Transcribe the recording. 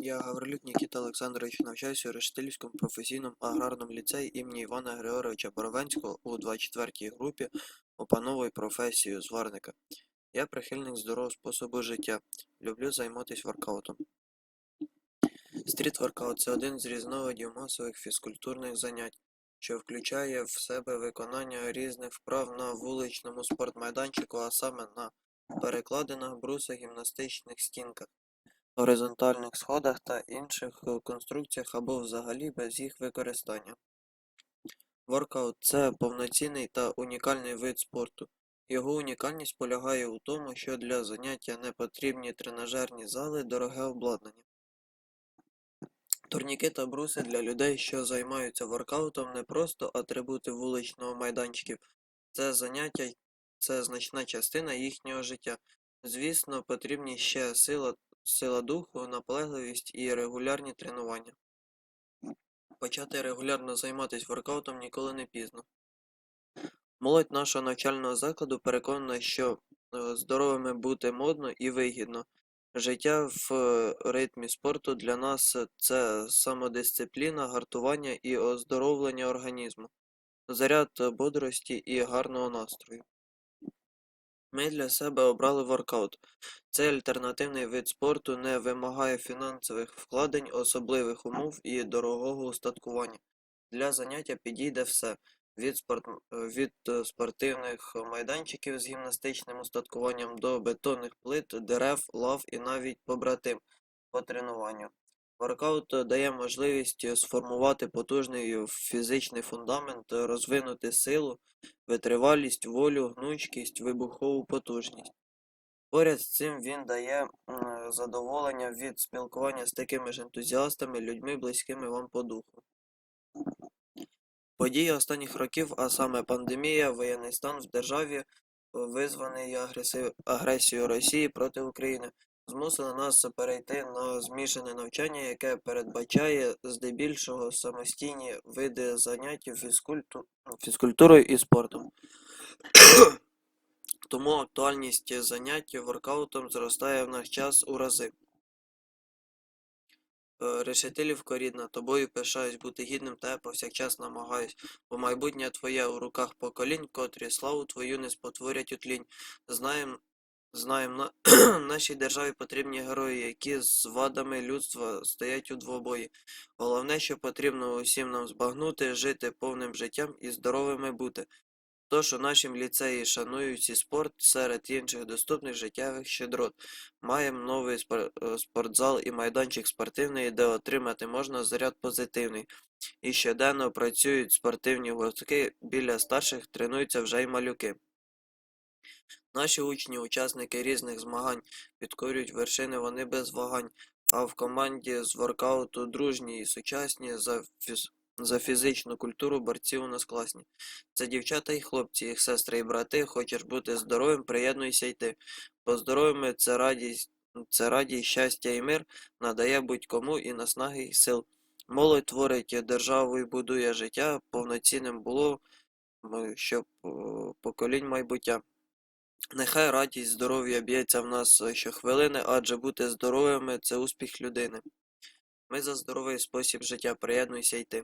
Я Гаврилюк Нікіта Олександрович навчаюся у Решетилівському професійному аграрному ліцеї імені Івана Григоровича Боровенського у 24-й групі опановую професію зварника. Я прихильник здорового способу життя. Люблю займатися воркаутом. Стріт-воркаут – це один з різновидів масових фізкультурних занять, що включає в себе виконання різних вправ на вуличному спортмайданчику, а саме на перекладинах, брусах, гімнастичних стінках горизонтальних сходах та інших е, конструкціях або взагалі без їх використання. Воркаут це повноцінний та унікальний вид спорту. Його унікальність полягає у тому, що для заняття не потрібні тренажерні зали, дороге обладнання. Турніки та бруси для людей, що займаються воркаутом, не просто атрибути вуличного майданчиків, це заняття, це значна частина їхнього життя. Звісно, потрібні ще сила сила духу, наполегливість і регулярні тренування. Почати регулярно займатися воркаутом ніколи не пізно. Молодь нашого навчального закладу переконана, що е, здоровими бути модно і вигідно. Життя в е, ритмі спорту для нас це самодисципліна, гартування і оздоровлення організму, заряд е, бодрості і гарного настрою. Ми для себе обрали воркаут. Цей альтернативний вид спорту не вимагає фінансових вкладень, особливих умов і дорогого устаткування. Для заняття підійде все від, спорт... від е, спортивних майданчиків з гімнастичним устаткуванням до бетонних плит, дерев, лав і навіть побратим по тренуванню. Воркаут е, дає можливість е, сформувати потужний фізичний фундамент, е, розвинути силу, витривалість, волю, гнучкість, вибухову потужність. Поряд з цим він дає задоволення від спілкування з такими ж ентузіастами, людьми, близькими вам по духу. Події останніх років, а саме пандемія, воєнний стан в державі, е, визваний агресією Росії проти України, змусили нас перейти на змішане навчання, яке передбачає здебільшого самостійні види занять фізкульту... фізкультурою і спортом. Тому актуальність занять воркаутом зростає в наш час у рази. Е, Решетилівко рідна, тобою пишаюсь бути гідним та я повсякчас намагаюсь, бо майбутнє твоє у руках поколінь, котрі славу твою не спотворять у тлінь. Знаєм, знаєм, на нашій державі потрібні герої, які з вадами людства стоять у двобої. Головне, що потрібно усім нам збагнути, жити повним життям і здоровими бути. Тож у нашім ліцеї шанують і спорт серед інших доступних життєвих щедрот. Маємо новий е, спортзал і майданчик спортивний, де отримати можна заряд позитивний. І щоденно працюють спортивні гуртки, біля старших тренуються вже й малюки. Наші учні, учасники різних змагань, підкорюють вершини вони без вагань, а в команді з воркауту дружні і сучасні за, фіз... за фізичну культуру борці у нас класні. Це дівчата і хлопці, їх сестри і брати. Хочеш бути здоровим, приєднуйся й ти. Бо здоровими це радість, це радість, щастя і мир надає будь-кому і наснаги, і сил. Молодь творить державу і будує життя, повноцінним було, щоб поколінь майбуття. Нехай радість, здоров'я б'ється в нас е, щохвилини, адже бути здоровими це успіх людини. Ми за здоровий спосіб життя, приєднуйся й ти.